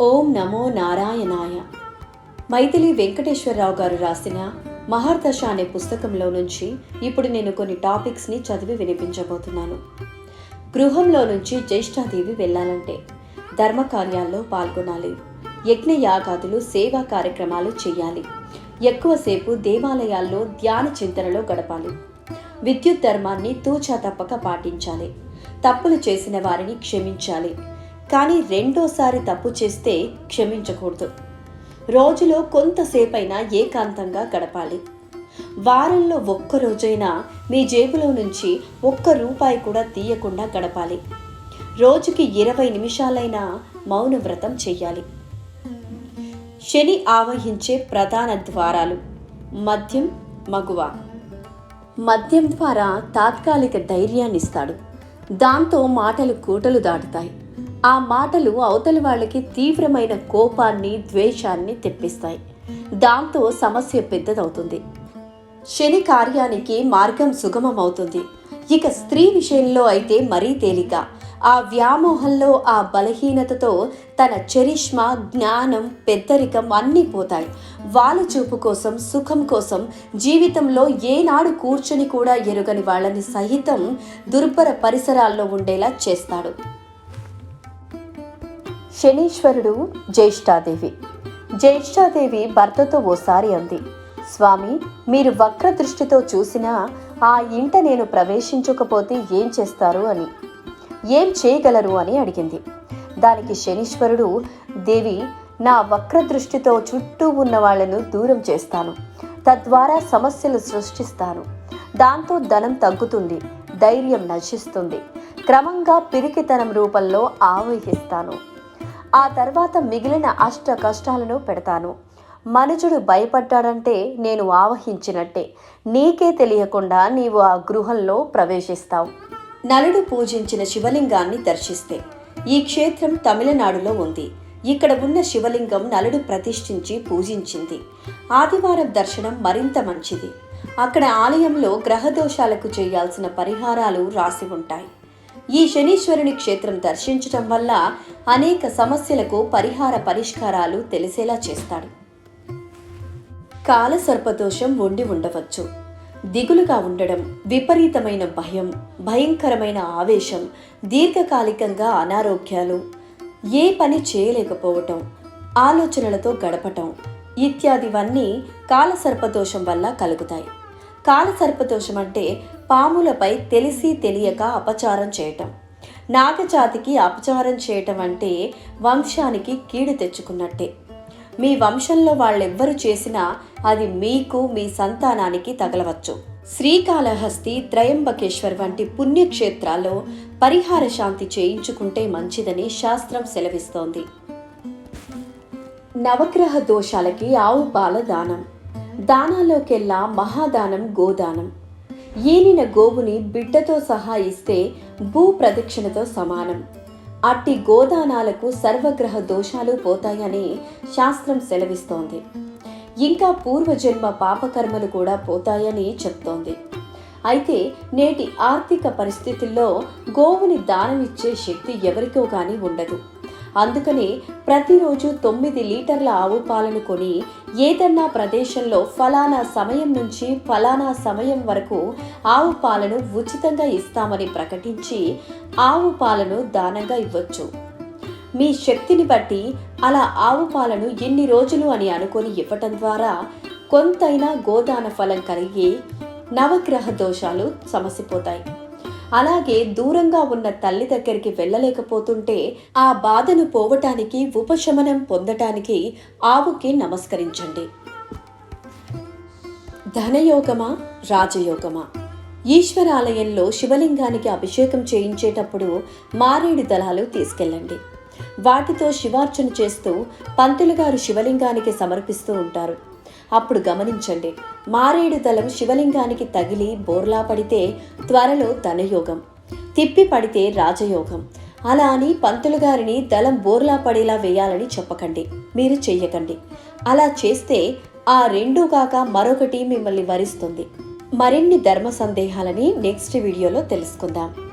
ఓం నమో నారాయణాయ. మైథిలి వెంకటేశ్వరరావు గారు రాసిన మహర్దశ అనే పుస్తకంలో నుంచి ఇప్పుడు నేను కొన్ని టాపిక్స్ని చదివి వినిపించబోతున్నాను. గృహంలో నుంచి జ్యేష్ఠాదేవి వెళ్ళాలంటే ధర్మ కార్యాల్లో పాల్గొనాలి. యజ్ఞ యాగాదులు సేవా కార్యక్రమాలు చేయాలి. ఎక్కువసేపు దేవాలయాల్లో ధ్యాన చింతనలో గడపాలి. విద్యుత్ ధర్మాన్ని తూచా తప్పక పాటించాలి. తప్పులు చేసిన వారిని క్షమించాలి. కానీ రెండోసారి తప్పు చేస్తే క్షమించకూడదు. రోజులో కొంతసేపైనా ఏకాంతంగా గడపాలి. వారంలో ఒక్క రోజైనా మీ జేబులో నుంచి ఒక్క రూపాయి కూడా తీయకుండా గడపాలి. రోజుకి ఇరవై నిమిషాలైనా మౌన వ్రతం చెయ్యాలి. శని ఆవహించే ప్రధాన ద్వారాలు మద్యం మగువ. మద్యం ద్వారా తాత్కాలిక ధైర్యాన్నిస్తాడు. దాంతో మాటలు కూటలు దాటుతాయి. ఆ మాటలు అవతలి వాళ్ళకి తీవ్రమైన కోపాన్ని ద్వేషాన్ని తెప్పిస్తాయి. దాంతో సమస్య పెద్దదవుతుంది. శని కార్యానికి మార్గం సుగమం అవుతుంది ఇక స్త్రీ విషయంలో అయితే మరీ తేలిక. ఆ వ్యామోహంలో ఆ బలహీనతతో తన చరిష్మా జ్ఞానం పెద్దరికం అన్నీ పోతాయి. వాళ్ళ చూపు కోసం సుఖం కోసం జీవితంలో ఏనాడు కూర్చొని కూడా ఎరుగని వాళ్ళని సహితం దుర్భర పరిసరాల్లో ఉండేలా చేస్తాడు. శనీశ్వరుడు జ్యేష్ఠాదేవి. జ్యేష్ఠాదేవి భర్తతో ఓసారి అంది. స్వామి మీరు వక్ర దృష్టితో చూసినా ఆ ఇంట నేను ప్రవేశించకపోతే ఏం చేస్తారు అని. ఏం చేయగలరు అని అడిగింది. దానికి శనీశ్వరుడు దేవి నా వక్ర దృష్టితో చుట్టూ ఉన్న వాళ్ళను దూరం చేస్తాను. తద్వారా సమస్యలు సృష్టిస్తాను. దాంతో ధనం తగ్గుతుంది ధైర్యం నశిస్తుంది. క్రమంగా పిరికితనం రూపంలో ఆవహిస్తాను. ఆ తర్వాత మిగిలిన అష్ట కష్టాలను పెడతాను. మనుషుడు భయపడ్డాడంటే నేను ఆవహించినట్టే. నీకే తెలియకుండా నీవు ఆ గృహంలో ప్రవేశిస్తావు. నలుడు పూజించిన శివలింగాన్ని దర్శిస్తే. ఈ క్షేత్రం తమిళనాడులో ఉంది. ఇక్కడ ఉన్న శివలింగం నలుడు ప్రతిష్ఠించి పూజించింది. ఆదివారం దర్శనం మరింత మంచిది. అక్కడ ఆలయంలో గ్రహదోషాలకు చేయాల్సిన పరిహారాలు రాసి ఉంటాయి. ఈ శనీశ్వరుని క్షేత్రం దర్శించటం వల్ల అనేక సమస్యలకు పరిహార పరిష్కారాలు తెలిసేలా చేస్తాడు. కాలసర్పదోషం ఉండి ఉండవచ్చు. దిగులుగా ఉండడం విపరీతమైన భయం భయంకరమైన ఆవేశం దీర్ఘకాలికంగా అనారోగ్యాలు ఏ పని చేయలేకపోవటం ఆలోచనలతో గడపటం ఇత్యాదివన్నీ కాలసర్పదోషం వల్ల కలుగుతాయి. కాలసర్పదోషం అంటే పాములపై తెలిసి తెలియక అపచారం చేయటం. నాగజాతికి అపచారం చేయటం అంటే వంశానికి కీడు తెచ్చుకున్నట్టే. మీ వంశంలో వాళ్ళెవ్వరు చేసినా అది మీకు మీ సంతానానికి తగలవచ్చు. శ్రీకాళహస్తి త్రయంబకేశ్వర్ వంటి పుణ్యక్షేత్రాల్లో పరిహార శాంతి చేయించుకుంటే మంచిదని శాస్త్రం సెలవిస్తోంది. నవగ్రహ దోషాలకి ఆవు పాల దానం. దానాల్లోకెల్లా మహాదానం గోదానం. ఈనిన గోవుని బిడ్డతో సహా ఇస్తే భూ ప్రదక్షిణతో సమానం. అట్టి గోదానాలకు సర్వగ్రహ దోషాలు పోతాయని శాస్త్రం సెలవిస్తోంది. ఇంకా పూర్వజన్మ పాపకర్మలు కూడా పోతాయని చెప్తోంది. అయితే నేటి ఆర్థిక పరిస్థితుల్లో గోవుని దానమిచ్చే శక్తి ఎవరికో కానీ ఉండదు. అందుకని ప్రతిరోజు తొమ్మిది లీటర్ల ఆవు పాలను కొని ఏదన్నా ప్రదేశంలో ఫలానా సమయం నుంచి ఫలానా సమయం వరకు ఆవు పాలను ఉచితంగా ఇస్తామని ప్రకటించి ఆవు పాలను దానంగా ఇవ్వచ్చు. మీ శక్తిని బట్టి అలా ఆవు పాలను ఎన్ని రోజులు అని అనుకొని ఇవ్వటం ద్వారా కొంతైనా గోదాన ఫలం కలిగి నవగ్రహ దోషాలు సమసిపోతాయి. అలాగే దూరంగా ఉన్న తల్లి దగ్గరికి వెళ్ళలేకపోతుంటే ఆ బాధను పోవటానికి ఉపశమనం పొందటానికి ఆవుకి నమస్కరించండి. ధనయోగమా? రాజయోగమా? ఈశ్వరాలయంలో శివలింగానికి అభిషేకం చేయించేటప్పుడు మారేడు దళాలు తీసుకెళ్ళండి. వాటితో శివార్చన చేస్తూ పంతులు గారు శివలింగానికి సమర్పిస్తూ ఉంటారు. అప్పుడు గమనించండి. మారేడు దళం శివలింగానికి తగిలి బోర్లా పడితే త్వరలో ధనయోగం. తిప్పి పడితే రాజయోగం. అలా అని పంతులు గారిని దళం బోర్లా పడేలా వేయాలని చెప్పకండి. మీరు చెయ్యకండి. అలా చేస్తే ఆ రెండు కాక మరొకటి మిమ్మల్ని వరిస్తుంది. మరిన్ని ధర్మ సందేహాలని నెక్స్ట్ వీడియోలో తెలుసుకుందాం.